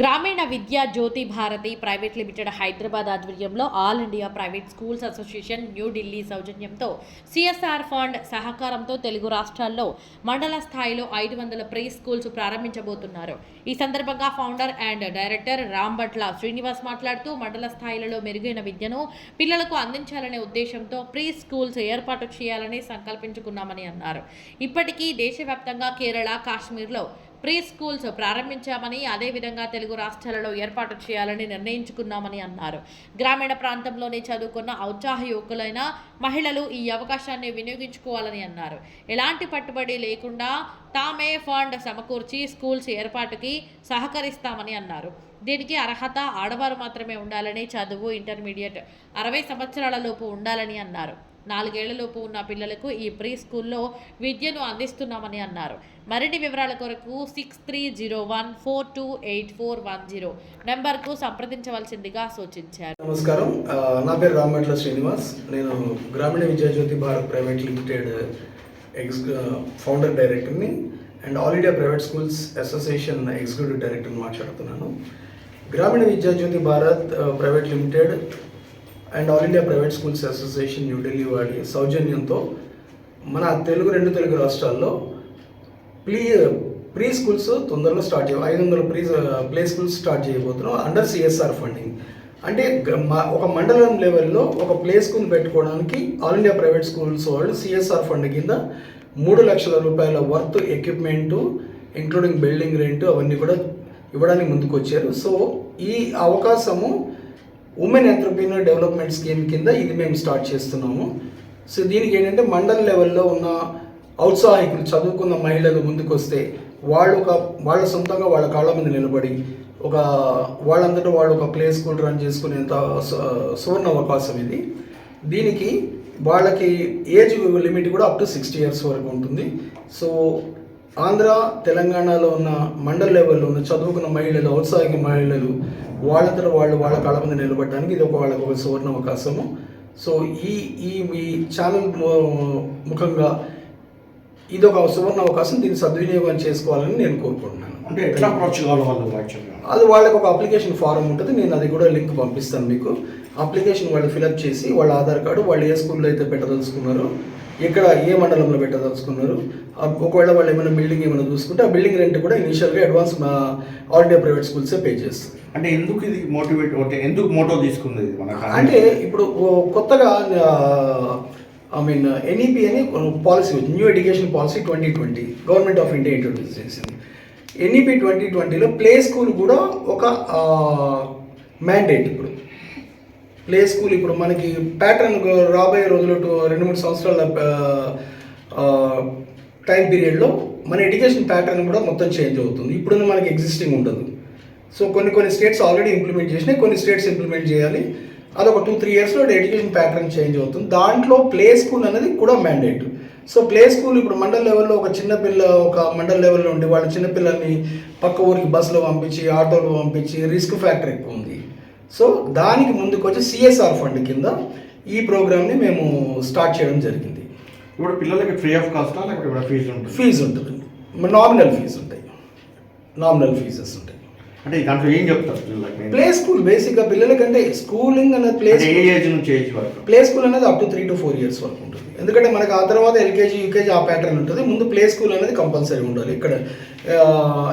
గ్రామీణ Vidya Jyothi Bharathi private limited Hyderabad ఆధ్వర్యంలో all India private schools association New Delhi సౌజన్యంతో సిఎస్ఆర్ ఫండ్ సహకారంతో తెలుగు రాష్ట్రాల్లో మండల స్థాయిలో ఐదు వందల ప్రీ స్కూల్స్ ప్రారంభించబోతున్నారు. ఈ సందర్భంగా founder and director Rambhatla Srinivas మాట్లాడుతూ మండల స్థాయిలలో మెరుగైన విద్యను పిల్లలకు అందించాలనే ఉద్దేశంతో ప్రీ స్కూల్స్ ఏర్పాటు చేయాలని సంకల్పించుకున్నామని అన్నారు. ఇప్పటికీ దేశవ్యాప్తంగా కేరళ కాశ్మీర్లో ప్రీ స్కూల్స్ ప్రారంభించామని అదేవిధంగా తెలుగు రాష్ట్రాలలో ఏర్పాటు చేయాలని నిర్ణయించుకున్నామని అన్నారు. గ్రామీణ ప్రాంతంలోనే చదువుకున్న ఔత్సాహ యువకులైన మహిళలు ఈ అవకాశాన్ని వినియోగించుకోవాలని అన్నారు. ఎలాంటి పట్టుబడి లేకుండా తామే ఫండ్ సమకూర్చి స్కూల్స్ ఏర్పాటుకి సహకరిస్తామని అన్నారు. దీనికి అర్హత ఆడవారు మాత్రమే ఉండాలని చదువు ఇంటర్మీడియట్ అరవై సంవత్సరాల లోపు ఉండాలని అన్నారు. నాలుగేళ్ళలోపు ఉన్న పిల్లలకు ఈ ప్రీ స్కూల్లో విద్యను అందిస్తున్నామని అన్నారు. మరిన్ని వివరాల కొరకు six three zero one four two eight four one zero నెంబర్కు సంప్రదించవలసిందిగా సూచించారు. నమస్కారం. నా పేరు రామట్ల శ్రీనివాస్. నేను Grameena Vidyajyothi Bharat private limited ex founder డైరెక్టర్ని and all India private schools association executive డైరెక్టర్ని మాట్లాడుతున్నాను. Grameena Vidyajyothi Bharat private limited and all India private schools association New Delhi వాడి సౌజన్యంతో మన తెలుగు రెండు తెలుగు రాష్ట్రాల్లో ప్లీ ప్రీ స్కూల్స్ తొందరలో స్టార్ట్ చేయ ఐదు వందల ప్రీ ప్లే స్కూల్స్ స్టార్ట్ చేయబోతున్నాం అండర్ సిఎస్ఆర్ ఫండింగ్ అంటే ఒక మండలం లెవెల్లో ఒక ప్లే స్కూల్ పెట్టుకోవడానికి ఆల్ ఇండియా ప్రైవేట్ స్కూల్స్ వాళ్ళు సిఎస్ఆర్ ఫండ్ కింద మూడు లక్షల రూపాయల worth equipment including building rent అవన్నీ కూడా ఇవ్వడానికి ముందుకు వచ్చారు సో ఈ అవకాశము ఉమెన్ ఎంటర్ప్రీనర్ డెవలప్మెంట్ స్కీమ్ కింద ఇది మేము స్టార్ట్ చేస్తున్నాము. సో దీనికి ఏంటంటే మండల్ లెవెల్లో ఉన్న ఔత్సాహికులు చదువుకున్న మహిళలు ముందుకొస్తే వాళ్ళు ఒక వాళ్ళ సొంతంగా వాళ్ళ కాళ్ళ మీద నిలబడి ఒక వాళ్ళంతటా వాళ్ళు ఒక ప్లే స్కూల్ రన్ చేసుకునేంత సువర్ణ అవకాశం ఇది. దీనికి వాళ్ళకి ఏజ్ లిమిట్ కూడా అప్ టు సిక్స్టీ ఇయర్స్ వరకు ఉంటుంది. సో ఆంధ్ర తెలంగాణలో ఉన్న మండల్ లెవెల్లో ఉన్న చదువుకున్న మహిళలు ఔత్సాహిక మహిళలు వాళ్ళంతటా వాళ్ళు వాళ్ళ కాళ్ళ మీద నిలబడడానికి ఇది ఒక వాళ్ళకి ఒక సువర్ణ అవకాశము. సో ఈ ఈ ఈ ఛానల్ ము- ముఖంగా ఇది ఒక సువర్ణ అవకాశం దీన్ని సద్వినియోగం చేసుకోవాలని నేను కోరుకుంటున్నాను. అంటే ఎట్లా అప్రోచ్ కావాలి వాళ్ళు యాక్చువల్గా అది వాళ్ళకి ఒక అప్లికేషన్ ఫారం ఉంటుంది నేను అది కూడా లింక్ పంపిస్తాను మీకు. అప్లికేషన్ వాళ్ళు ఫిలప్ చేసి వాళ్ళ ఆధార్ కార్డు వాళ్ళు ఏ స్కూల్లో అయితే పెట్టదలుచుకున్నారో ఎక్కడ ఏ మండలంలో పెట్టదలుచుకున్నారు? ఒకవేళ వాళ్ళు ఏమైనా బిల్డింగ్ ఏమైనా చూసుకుంటే ఆ బిల్డింగ్ రెంట్ కూడా ఇనిషియల్గా అడ్వాన్స్ మా ఆల్ ఇండియా ప్రైవేట్ స్కూల్సే పే చేస్తుంది అంటే ఎందుకు ఇది మోటివేట్ అంటే ఎందుకు మోటో తీసుకుంది అంటే ఇప్పుడు కొత్తగా ఐ మీన్ ఎన్ఈపి అని పాలసీ వచ్చింది. New education policy twenty twenty government of India introduce చేసింది. ఎన్ఈపి ట్వంటీ ట్వంటీలో ప్లే స్కూల్ కూడా ఒక మ్యాండేట్ ఇప్పుడు. ప్లే స్కూల్ ఇప్పుడు మనకి ప్యాటర్న్ రాబోయే రోజులు రెండు మూడు సంవత్సరాల టైం పీరియడ్లో మన ఎడ్యుకేషన్ ప్యాటర్న్ కూడా మొత్తం చేంజ్ అవుతుంది. ఇప్పుడున్న మనకి ఎగ్జిస్టింగ్ ఉండదు. సో కొన్ని కొన్ని స్టేట్స్ ఆల్రెడీ ఇంప్లిమెంట్ చేసినాయి. కొన్ని స్టేట్స్ ఇంప్లిమెంట్ చేయాలి. అదొక టూ త్రీ ఇయర్స్లో ఎడ్యుకేషన్ ప్యాటర్న్ చేంజ్ అవుతుంది. దాంట్లో ప్లే స్కూల్ అనేది కూడా మ్యాండేట్ సో ప్లే స్కూల్ ఇప్పుడు మండల్ లెవెల్లో ఒక చిన్న పిల్ల ఒక మండల్ లెవెల్లో ఉండి వాళ్ళ చిన్నపిల్లల్ని పక్క ఊరికి బస్సులో పంపించి ఆటోలో పంపించి రిస్క్ ఫ్యాక్టర్ ఎక్కువ ఉంది. సో దానికి ముందుకు వచ్చి సిఎస్ఆర్ ఫండ్ కింద ఈ ప్రోగ్రామ్ని మేము స్టార్ట్ చేయడం జరిగింది. ఇప్పుడు పిల్లలకి ఫ్రీ ఆఫ్ కాస్టా లేకపోతే ఫీజు ఉంటుంది? ఫీజు ఉంటుంది. నామినల్ ఫీజు ఉంటాయి. నామినల్ ఫీజెస్ ఉంటాయి. అంటే దాంట్లో ఏం చెప్తారు పిల్లలకి? ప్లే స్కూల్ బేసిక్గా పిల్లలకంటే స్కూలింగ్ అనేది ప్లే ఏజ్ నుంచి ఏజ్ వరకు? ప్లే స్కూల్ అనేది up to three to four years వరకు ఉంటుంది. ఎందుకంటే మనకి ఆ తర్వాత ఎల్కేజీ యూకేజీ ఆ ప్యాటర్న్ ఉంటుంది. ముందు ప్లే స్కూల్ అనేది కంపల్సరీ ఉండాలి. ఇక్కడ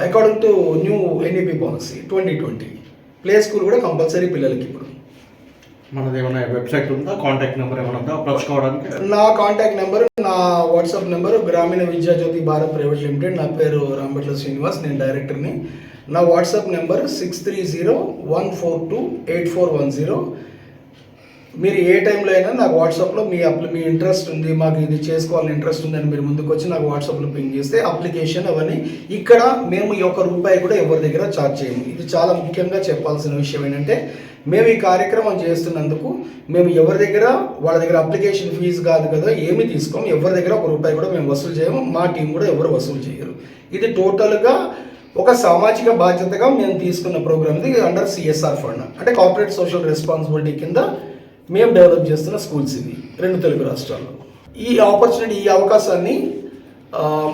according to new NEP policy twenty twenty play school కూడా కంపల్సరీ పిల్లలకి ఇప్పుడు. మనది ఏమైనా వెబ్సైట్ ఉందా? కాంటాక్ట్ నెంబర్ ఏమైనా ఉందా? అప్రోచ్ కావడానికి? నా కాంటాక్ట్ నెంబర్ నా వాట్సాప్ నెంబర్ గ్రామీణ విద్యా జ్యోతి భారత్ ప్రైవేట్ లిమిటెడ్. నా పేరు రాంభట్ల శ్రీనివాస్ నేను డైరెక్టర్ని. నా WhatsApp number six three zero one four two eight four one zero. మీరు ఏ టైంలో అయినా నాకు వాట్సాప్లో మీ అప్లి మీ ఇంట్రెస్ట్ ఉంది మాకు ఇది చేసుకోవాలని ఇంట్రెస్ట్ ఉందని మీరు ముందుకు వచ్చి నాకు వాట్సాప్లో పింగ్ చేస్తే అప్లికేషన్ అవన్నీ ఇక్కడ మేము ఈ ఒక్క రూపాయి కూడా ఎవరి దగ్గర ఛార్జ్ చేయము. ఇది చాలా ముఖ్యంగా చెప్పాల్సిన విషయం ఏంటంటే మేము ఈ కార్యక్రమం చేస్తున్నందుకు మేము ఎవరి దగ్గర వాళ్ళ దగ్గర అప్లికేషన్ ఫీజు కాదు కదా ఏమి తీసుకోము. ఎవరి దగ్గర ఒక రూపాయి కూడా మేము వసూలు చేయము. మా టీం కూడా ఎవరు వసూలు చేయరు. ఇది టోటల్గా ఒక సామాజిక బాధ్యతగా మేము తీసుకున్న ప్రోగ్రామ్ ఇది అండర్ సిఎస్ఆర్ ఫండ్ అంటే కార్పొరేట్ సోషల్ రెస్పాన్సిబిలిటీ కింద మేము డెవలప్ చేస్తున్న స్కూల్స్ ఇవి రెండు తెలుగు రాష్ట్రాల్లో. ఈ ఆపర్చునిటీ ఈ అవకాశాన్ని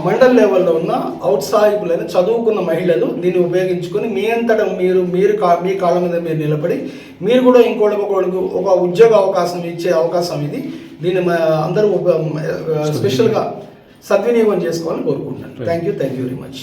మండల్ లెవెల్లో ఉన్న ఔత్సాహికులైన చదువుకున్న మహిళలు దీన్ని ఉపయోగించుకొని మీ అంతటా మీరు మీరు కా మీ కాళ్ళ మీద మీరు నిలబడి మీరు కూడా ఇంకోళ్ళకి ఒకళ్ళకి ఒక ఉద్యోగ అవకాశం ఇచ్చే అవకాశం ఇది. దీన్ని మా అందరూ స్పెషల్గా సద్వినియోగం చేసుకోవాలని కోరుకుంటున్నాను. Thank you thank you very much